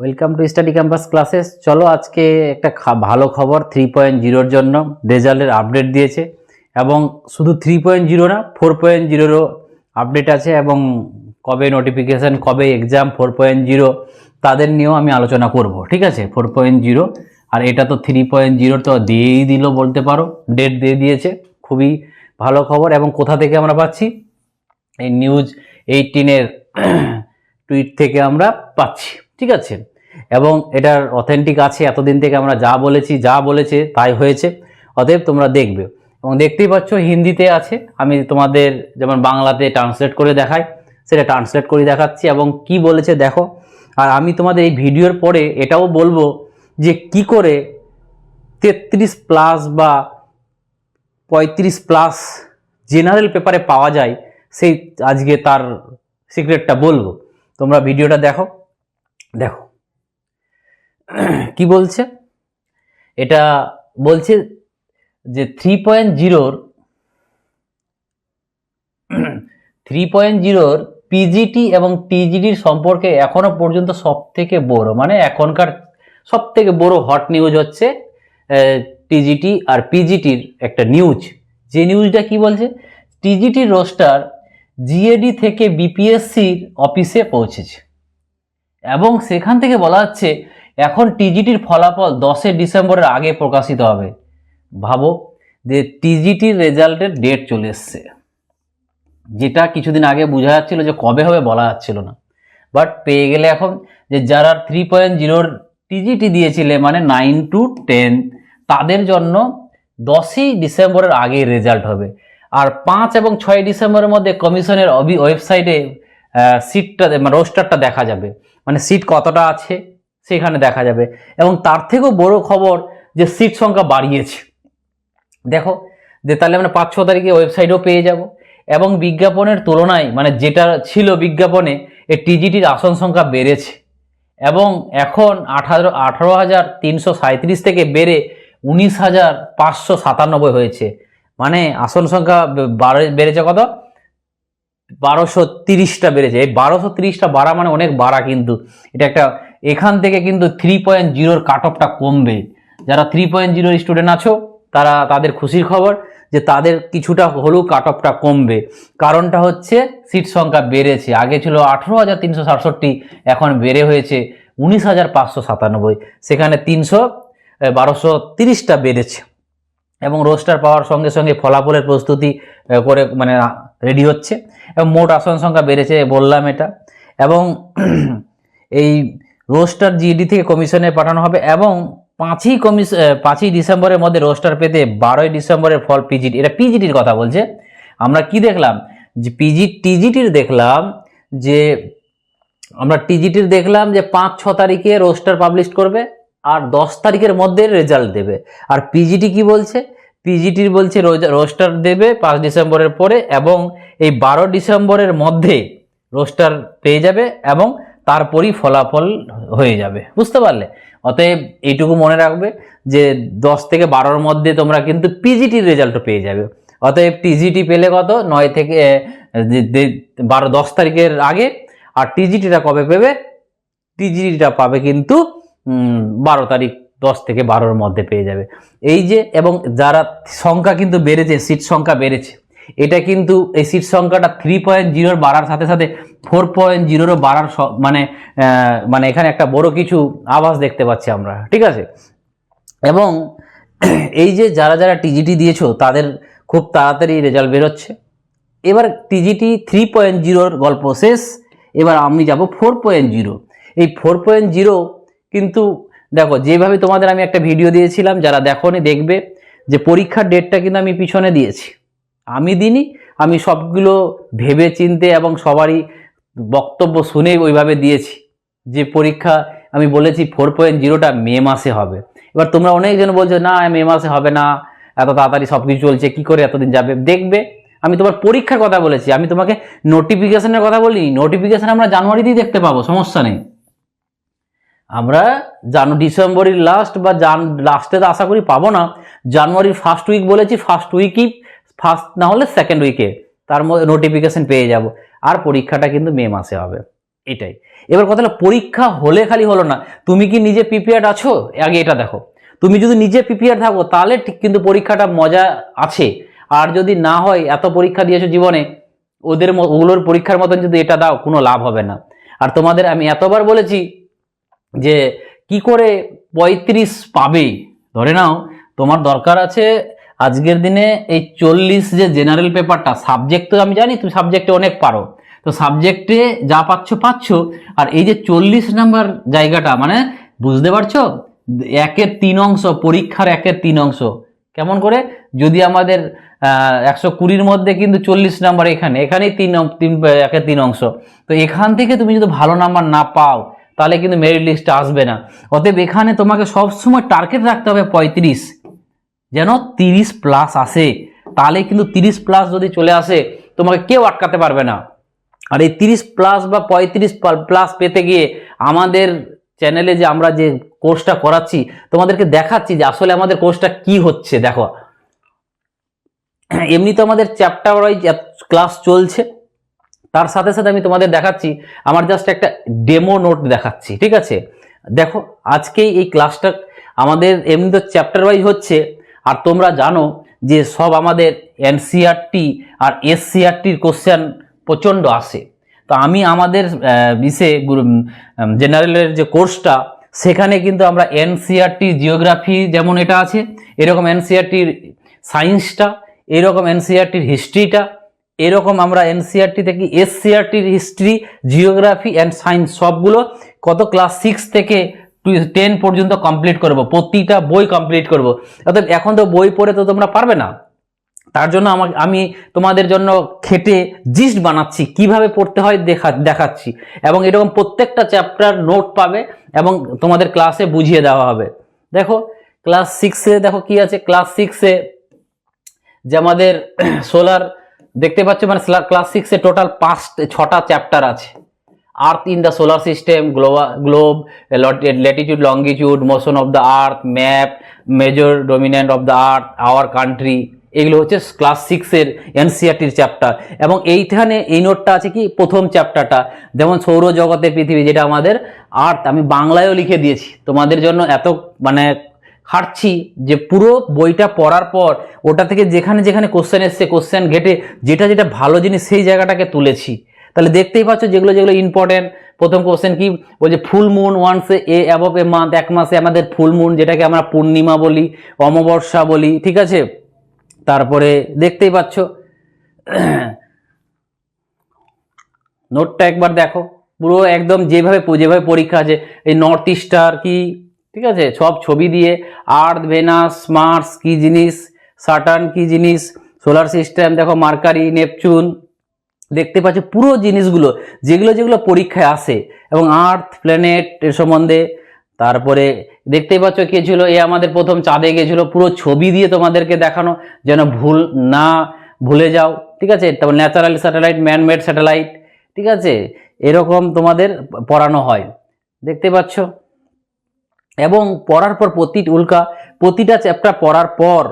Welcome to study campus classes চলো আজকে একটা ভালো খবর থ্রি পয়েন্ট জিরোর জন্য রেজাল্টের আপডেট দিয়েছে এবং শুধু থ্রি পয়েন্ট জিরো না ফোর পয়েন্ট জিরোরও আপডেট আছে এবং কবে নোটিফিকেশান কবে এক্সাম ফোর পয়েন্ট জিরো তাদের নিয়েও আমি আলোচনা করব, ঠিক আছে? ফোর পয়েন্ট জিরো আর এটা তো থ্রি পয়েন্ট জিরো তো দিয়েই দিল বলতে পারো ডেট দিয়ে দিয়েছে, খুবই ভালো খবর এবং কোথা থেকে আমরা পাচ্ছি? এই নিউজ এইটিনের টুইট থেকে আমরা পাচ্ছি। ঠিক আছে? এবং এটার অথেন্টিক আছে, এতদিন থেকে আমরা যা বলেছি, যা বলেছে, তাই হয়েছে। অতএব তোমরা দেখবে। এবং দেখতেই পাচ্ছ, হিন্দিতে আছে। আমি তোমাদের যেমন বাংলাতে ট্রান্সলেট করে দেখাই, সেটা ট্রান্সলেট করে দেখাচ্ছি। এবং কি বলেছে দেখো। আর আমি তোমাদের এই ভিডিওর পরে এটাও বলব যে কি করে তেত্রিশ প্লাস বা পঁয়ত্রিশ প্লাস জেনারেল পেপারে পাওয়া যায়, সেই আজকে তার সিক্রেটটা বলব। তোমরা ভিডিওটা দেখো। দেখো। কি বলছে? এটা বলছে যে থ্রি পয়েন্ট জিরোর থ্রি পয়েন্ট জিরোর পিজিটি এবং টিজিটির সম্পর্কে এখনও পর্যন্ত সব থেকে বড় মানে এখনকার সব থেকে বড় হট নিউজ হচ্ছে টিজিটি আর পিজিটির একটা নিউজ যে নিউজটা কি বলছে? টিজিটির রোস্টার জিএডি থেকে বিপিএসসির অফিসে পৌঁছেছে। এবং সেখান থেকে বলা হচ্ছে, এখন টিজিটির ফলাফল দশই ডিসেম্বরের আগে প্রকাশিত হবে। ভাবো যে টিজিটির রেজাল্টের ডেট চলে এসছে। যেটা কিছুদিন আগে বোঝা যাচ্ছিল যে কবে হবে বলা যাচ্ছিল না। বাট পেয়ে গেলে এখন যে যারা থ্রি পয়েন্ট জিরোর টিজিটি দিয়েছিলে মানে নাইন টু টেন তাদের জন্য দশই ডিসেম্বরের আগে রেজাল্ট হবে। আর পাঁচ এবং ছয় ডিসেম্বরের মধ্যে কমিশনের অবি ওয়েবসাইটে সিটটা মানে রোস্টারটা দেখা যাবে। মানে সিট কতটা আছে সেখানে দেখা যাবে। এবং তার থেকেও বড় খবর যে সিট সংখ্যা বাড়িয়েছে। দেখো, যে তাহলে আমরা পাঁচ ছ তারিখে ওয়েবসাইটও পেয়ে যাব। এবং বিজ্ঞাপনের তুলনায় মানে যেটা ছিল বিজ্ঞাপনে এই টিজিটির আসন সংখ্যা বেড়েছে। এবং এখন আঠারো আঠারো হাজার তিনশো সাঁত্রিশ থেকে বেড়ে উনিশ হাজার পাঁচশো সাতানব্বই হয়েছে। মানে আসন সংখ্যা বাড়ে- বেড়েছে কত? বারোশো তিরিশটা বেড়েছে। এই বারোশো তিরিশটা বাড়া মানে অনেক বাড়া কিন্তু। এটা একটা, এখান থেকে কিন্তু থ্রি পয়েন্ট জিরোর কাট অফটা কমবে। যারা থ্রি পয়েন্ট জিরোর স্টুডেন্ট আছো, তারা তাদের খুশির খবর যে তাদের কিছুটা হলেও কাট অফটা কমবে। কারণটা হচ্ছে সিট সংখ্যা বেড়েছে। আগে ছিল আঠেরো হাজার তিনশো সাতষট্টি, এখন বেড়ে হয়েছে উনিশ হাজার পাঁচশো সাতানব্বই। সেখানে তিনশো বারোশো তিরিশটা বেড়েছে। এবং রোস্টার পাওয়ার সঙ্গে সঙ্গে ফলাফলের প্রস্তুতি করে মানে রেডি হচ্ছে এবং মোট আসন সংখ্যা বেড়েছে, বললাম এটা। এবং এই রোস্টার জিডি থেকে কমিশনে পাঠানো হবে এবং পাঁচই কমিশ পাঁচই ডিসেম্বরের মধ্যে রোস্টার পেতে বারোই ডিসেম্বরের ফল পিজিটি এটা পিজিটির কথা বলছে। আমরা কি দেখলাম? যে পিজি টিজিটির দেখলাম যে, আমরা টিজিটির দেখলাম যে পাঁচ, ছ তারিখে রোস্টার পাবলিশ করবে আর দশ তারিখের মধ্যে রেজাল্ট দেবে। আর পিজিটি কি বলছে? পিজিটির বলছে রোস্টার দেবে পাঁচ ডিসেম্বরের পরে এবং এই বারো ডিসেম্বরের মধ্যে রোস্টার পেয়ে যাবে এবং তারপরই ফলাফল হয়ে যাবে। বুঝতে পারলে? অতএব এইটুকু মনে রাখবে যে দশ থেকে বারোর মধ্যে তোমরা কিন্তু পিজিটির রেজাল্ট পেয়ে যাবে। অতএব টিজিটি পেলে কত? নয় থেকে বারো, দশ তারিখের আগে আর টিজিটিটা কবে পেবে? টিজিটিটা পাবে কিন্তু বারো তারিখ দশ থেকে বারোর মধ্যে পেয়ে যাবে। এই যে, এবং যারা সংখ্যা কিন্তু বেড়েছে সিট সংখ্যা বেড়েছে, এটা কিন্তু এই সিট সংখ্যাটা থ্রি পয়েন্ট জিরোর বাড়ার সাথে সাথে ফোর পয়েন্ট জিরোরও বাড়ার মানে মানে এখানে একটা বড় কিছু আভাস দেখতে পাচ্ছি আমরা, ঠিক আছে? এবং এই যে যারা যারা টিজিটি দিয়েছ, তাদের খুব তাড়াতাড়ি রেজাল্ট বেরোচ্ছে। এবার টিজিটি থ্রি পয়েন্ট জিরোর গল্প শেষ, এবার আমি যাব ফোর পয়েন্ট জিরো এই ফোর পয়েন্ট জিরো কিন্তু দেখো, যেভাবে তোমাদের আমি একটা ভিডিও দিয়েছিলাম, যারা দেখোনি দেখবে যে পরীক্ষার ডেটটা কিন্তু আমি পিছনে দিয়েছি। আমি দিনই আমি সবগুলো ভেবে চিনতে এবং সবারই বক্তব্য শুনে ওইভাবে দিয়েছি যে পরীক্ষা, আমি বলেছি ফোর পয়েন্ট জিরোটা মে মাসে হবে। এবার তোমরা অনেকজন বলছো, না, মে মাসে হবে না, এত তাড়াতাড়ি সব কিছু চলছে, কী করে এতদিন যাবে? দেখবে, আমি তোমার পরীক্ষার কথা বলেছি, আমি তোমাকে নোটিফিকেশনের কথা বলি নোটিফিকেশন আমরা জানুয়ারিতেই দেখতে পাবো, সমস্যা নেই। আমরা জানু ডিসেম্বরের লাস্ট বা জান লাস্টে তো আশা করি পাবো না। জানুয়ারির ফার্স্ট উইক বলেছি ফার্স্ট উইকই ফার্স্ট না হলে সেকেন্ড উইকে তার মধ্যে নোটিফিকেশন পেয়ে যাব। আর পরীক্ষাটা কিন্তু মে মাসে হবে। এটাই। এবার কথা হলো, পরীক্ষা হলে খালি হলো না। তুমি কি নিজে প্রিপেয়ার্ড আছো? আগে এটা দেখো। তুমি যদি নিজে প্রিপেয়ার থাকো, তাহলে ঠিক কিন্তু পরীক্ষাটা মজা আছে। আর যদি না হয়, এত পরীক্ষা দিয়েছ জীবনে, ওদের ওগুলোর পরীক্ষার মতন যদি এটা দাও, কোনো লাভ হবে না। আর তোমাদের আমি এতবার বলেছি যে কি করে পঁয়ত্রিশ পাবে? ধরে নাও, তোমার দরকার আছে আজকের দিনে এই চল্লিশ যে জেনারেল পেপারটা সাবজেক্ট তো আমি জানি, তুমি সাবজেক্টে অনেক পারো। তো সাবজেক্টে যা পাচ্ছ পাচ্ছ। আর এই যে চল্লিশ নাম্বার জায়গাটা মানে বুঝতে পারছ? একের তিন অংশ, পরীক্ষার একের তিন অংশ। কেমন করে? যদি আমাদের একশো কুড়ির মধ্যে কিন্তু চল্লিশ নাম্বার এখানে, এখানেই তিন তিন, একের তিন অংশ। তো এখান থেকে তুমি যদি ভালো নাম্বার না পাও তাহলে কিন্তু মেরিট লিস্টে আসবে না। অতএব এখানে তোমাকে সবসময় টার্গেট রাখতে হবে পঁয়ত্রিশ। যেন তিরিশ প্লাস আসে। তাহলে কিন্তু তিরিশ প্লাস যদি চলে আসে, তোমাকে কেউ আটকাতে পারবে না। আর এই তিরিশ প্লাস বা পঁয়ত্রিশ প্লাস পেতে গিয়ে আমাদের চ্যানেলে যে আমরা যে কোর্সটা করাচ্ছি, তোমাদেরকে দেখাচ্ছি যে আসলে আমাদের কোর্সটা কি হচ্ছে। দেখো এমনি তো আমাদের চ্যাপ্টার ওয়াইজ ক্লাস চলছে। তার সাথে সাথে আমি তোমাদের দেখাচ্ছি, আমার জাস্ট একটা ডেমো নোট দেখাচ্ছি, ঠিক আছে? দেখো, আজকেই এই ক্লাসটা আমাদের এমনি তো চ্যাপ্টার ওয়াইজ হচ্ছে, আর তোমরা জানো যে সব আমাদের এনসিআরটি আর এসসিআরটির কোশ্চেন প্রচণ্ড আসে। তো আমি আমাদের বিশে জেনারেলের যে কোর্সটা সেখানে কিন্তু আমরা এনসিআরটি জিওগ্রাফি যেমন এটা আছে, এরকম এনসিআরটির সায়েন্সটা এরকম এনসিআরটির হিস্ট্রিটা এরকম আমরা এনসিআরটি থেকে এসসিআরটির হিস্ট্রি জিওগ্রাফি অ্যান্ড সায়েন্স সবগুলো কত ক্লাস সিক্স থেকে টেন পর্যন্ত কমপ্লিট করব, প্রতিটা বই কমপ্লিট করব। অর্থাৎ এখন তো বই পড়ে তো তোমরা পারবে না। তার জন্য আমাকে আমি তোমাদের জন্য খেটে জিস্ট বানাচ্ছি, কীভাবে পড়তে হয় দেখা, দেখাচ্ছি। এবং এরকম প্রত্যেকটা চ্যাপ্টার নোট পাবে এবং তোমাদের ক্লাসে বুঝিয়ে দেওয়া হবে। দেখো ক্লাস সিক্সে দেখো কি আছে? ক্লাস সিক্সে যে আমাদের সোলার দেখতে পাচ্ছ মানে ক্লাস সিক্সে টোটাল পাঁচ ছটা চ্যাপ্টার আছে। Earth in the solar system globe globe latitude longitude motion of the earth map major dominant of the earth our country এগুলো হচ্ছে ক্লাস সিক্সের এনসিআরটির চ্যাপ্টার এবং এইখানে এই নোটটা আছে কি? প্রথম চ্যাপ্টারটা যেমন সৌরজগতের পৃথিবী, যেটা আমাদের আর্থ আমি বাংলায়ও লিখে দিয়েছি। তোমাদের জন্য এত মানে খাটছি যে পুরো বইটা পড়ার পর ওটা থেকে যেখানে যেখানে কোশ্চেন এসছে কোশ্চেন ঘেটে যেটা যেটা ভালো জিনিস সেই জায়গাটাকে তুলেছি। তাহলে দেখতেই পাচ্ছ যেগুলো যেগুলো ইম্পর্টেন্ট প্রথম কোশ্চেন কি? বলছে full moon once a above a month এক মাসে আমাদের ফুল মুন যেটাকে আমরা পূর্ণিমা বলি, অমাবস্যা বলি, ঠিক আছে? তারপরে দেখতেই পাচ্ছ নোটটা একবার দেখো। পুরো একদম যেভাবে যেভাবে পরীক্ষা আছে, এই নর্থ ইস্টার কি ঠিক আছে? সব ছবি দিয়ে আর্থ ভেনাস মার্স কি জিনিস? সাটার্ন কি জিনিস? সোলার সিস্টেম দেখো মার্কারি নেপচুন দেখতে পাচ্ছ পুরো জিনিসগুলো, যেগুলো যেগুলো পরীক্ষায় আসে, এবং আর্থ প্ল্যানেট এর সম্বন্ধে। তারপরে দেখতেই পাচ্ছ কে ছিল? এ আমাদের প্রথম চাঁদে গেছিল। পুরো ছবি দিয়ে তোমাদেরকে দেখানো, যেন ভুল না ভুলে যাও, ঠিক আছে? তারপর ন্যাচারাল স্যাটেলাইট ম্যানমেড স্যাটেলাইট ঠিক আছে? এরকম তোমাদের পড়ানো হয়। দেখতে পাচ্ছ? এবং পড়ার পর প্রতি উল্কা, প্রতিটা চ্যাপ্টার পড়ার পর,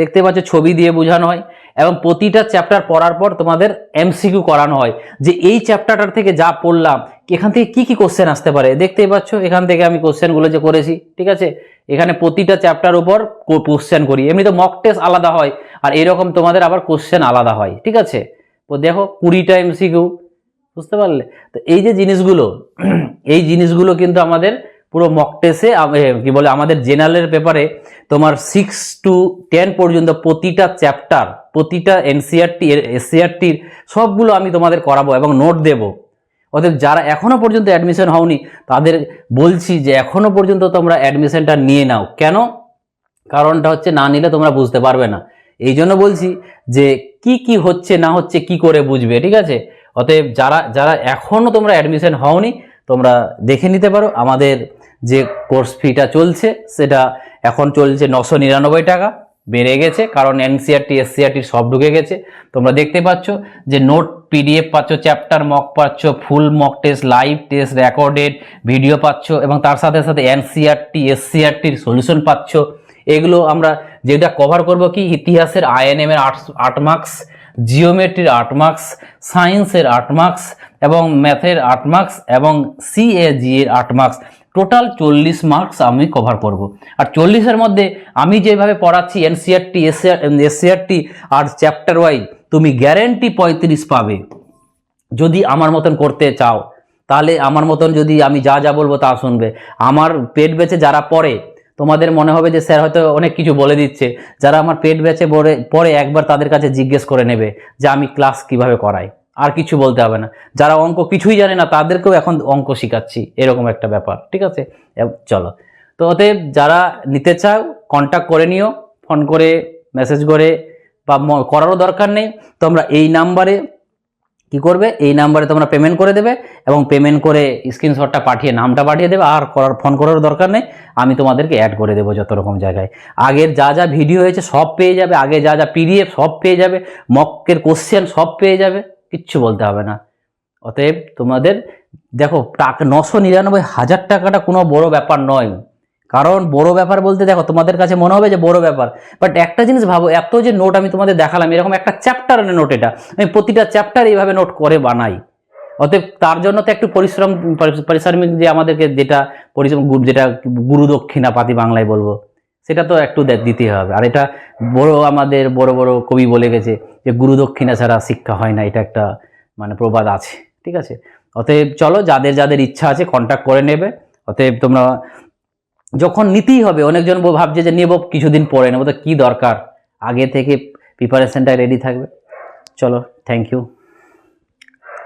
দেখতে পাচ্ছ ছবি দিয়ে বোঝানো হয়, এবং প্রতিটা চ্যাপ্টার পড়ার পর তোমাদের এমসিকিউ করানো হয়, যে এই চ্যাপ্টারটার থেকে যা পড়লাম, এখান থেকে কি কি কোশ্চেন আসতে পারে? দেখতেই পাচ্ছ, এখান থেকে আমি কোশ্চেনগুলো যে করেছি, ঠিক আছে? এখানে প্রতিটা চ্যাপ্টার উপর কোশ্চেন করি। এমনি তো মক টেস্ট আলাদা হয়, আর এরকম তোমাদের আবার কোশ্চেন আলাদা হয়, ঠিক আছে? তো দেখো, কুড়িটা এমসিকিউ বুঝতে পারলে? তো এই যে জিনিসগুলো, এই জিনিসগুলো কিন্তু আমাদের পুরো মক টেস্টে কি বলে, আমাদের জেনারেলের পেপারে তোমার সিক্স টু টেন পর্যন্ত প্রতিটা চ্যাপ্টার প্রতিটা এনসিআরটি এসসিআরটির সবগুলো আমি তোমাদের করাবো এবং নোট দেব। অতএব যারা এখনও পর্যন্ত অ্যাডমিশন হওনি, তাদের বলছি যে এখনও পর্যন্ত তোমরা অ্যাডমিশনটা নিয়ে নাও। কেন? কারণটা হচ্ছে না নিলে তোমরা বুঝতে পারবে না। এই জন্য বলছি যে কি কি হচ্ছে, না হচ্ছে, কি করে বুঝবে, ঠিক আছে? অতএব যারা যারা এখনও তোমরা অ্যাডমিশন হওনি, তোমরা দেখে নিতে পারো। আমাদের যে কোর্স ফিটা চলছে, সেটা এখন চলছে নশো নিরানব্বই টাকা। বেড়ে গেছে, কারণ এনসিআরটি এসসিআরটি সব ঢুকে গেছে। তোমরা দেখতে পাচ্ছ যে নোট পিডিএফ পাচ্ছ চ্যাপ্টার মক পাচ্ছ full mock test live test recorded video পাচ্ছ, এবং তার সাথে সাথে এনসিআরটি এসসিআরটির সলিউশন পাচ্ছ। এগুলো আমরা যেটা কভার করব কি, ইতিহাসের আইএনএম এর আট মার্কস জিওমেট্রির আট মার্কস সায়েন্সের আট মার্কস এবং ম্যাথের আট মার্কস এবং সিএজি এর আট মার্কস টোটাল চল্লিশ মার্কস আমি কভার করব। আর চল্লিশের মধ্যে আমি যেভাবে পড়াচ্ছি এনসিআরটি এসসিআরটি আর চ্যাপ্টার ওয়াইজ তুমি গ্যারেন্টি পঁয়ত্রিশ পাবে। যদি আমার মতন করতে চাও, তাহলে আমার মতন যদি আমি যা যা বলব তা শুনবে। আমার পেট বেচে যারা পড়ে, তোমাদের মনে হবে যে স্যার হয়তো অনেক কিছু বলে দিচ্ছে। যারা আমার পেট বেচে পরে একবার তাদের কাছে জিজ্ঞেস করে নেবে যে আমি ক্লাস কীভাবে করাই। আর কিছু বলতে হবে না। যারা অঙ্ক কিছুই জানে না, তাদেরকেও এখন অঙ্ক শেখাচ্ছি, এরকম একটা ব্যাপার, ঠিক আছে? চলো। তো অতএব যারা নিতে চাও কন্ট্যাক্ট করে নিও ফোন করে মেসেজ করে, বা করারও দরকার নেই, তোমরা এই নাম্বারে কি করবে? এই নাম্বারে তোমরা পেমেন্ট করে দেবে এবং পেমেন্ট করে স্ক্রিনশটটা পাঠিয়ে, নামটা পাঠিয়ে দেবে, আর করার ফোন করার দরকার নেই। আমি তোমাদেরকে অ্যাড করে দেবো যত রকম জায়গায়। আগের যা যা ভিডিও হয়েছে, সব পেয়ে যাবে। আগে যা যা পিডিএফ সব পেয়ে যাবে। মক্কের কোশ্চেন সব পেয়ে যাবে। কিচ্ছু বলতে হবে না। অতএব তোমাদের, দেখো টাকা নশো নিরানব্বই হাজার টাকাটা কোনো বড় ব্যাপার নয়। কারণ বড় ব্যাপার বলতে, দেখো, তোমাদের কাছে মনে হবে যে বড় ব্যাপার। বাট একটা জিনিস ভাবো, এত যে নোট আমি তোমাদের দেখালাম, এরকম একটা চ্যাপ্টারের নোট এটা। আমি প্রতিটা চ্যাপ্টার এইভাবে নোট করে বানাই। অতএব তার জন্য তো একটু পরিশ্রম পারিশ্রমিক যে আমাদেরকে যেটা পরিশ্রম যেটা গুরু দক্ষিণা পাতি বাংলায় বলব। সেটা তো একটু দে- দিতেই হবে। আর এটা বড় আমাদের বড় বড় কবি বলে গেছে যে, গুরু দক্ষিণা ছাড়া শিক্ষা হয় না। এটা একটা মানে প্রবাদ আছে, ঠিক আছে? অতএব চলো, যাদের যাদের ইচ্ছা আছে কন্ট্যাক্ট করে নেবে। অতএব তোমরা যখন নিতেই হবে, অনেকজন ভাবছে যে, নেব কিছুদিন পরে, নেব। তো কী দরকার? আগে থেকে প্রিপারেশনটা রেডি থাকবে। চলো থ্যাংক ইউ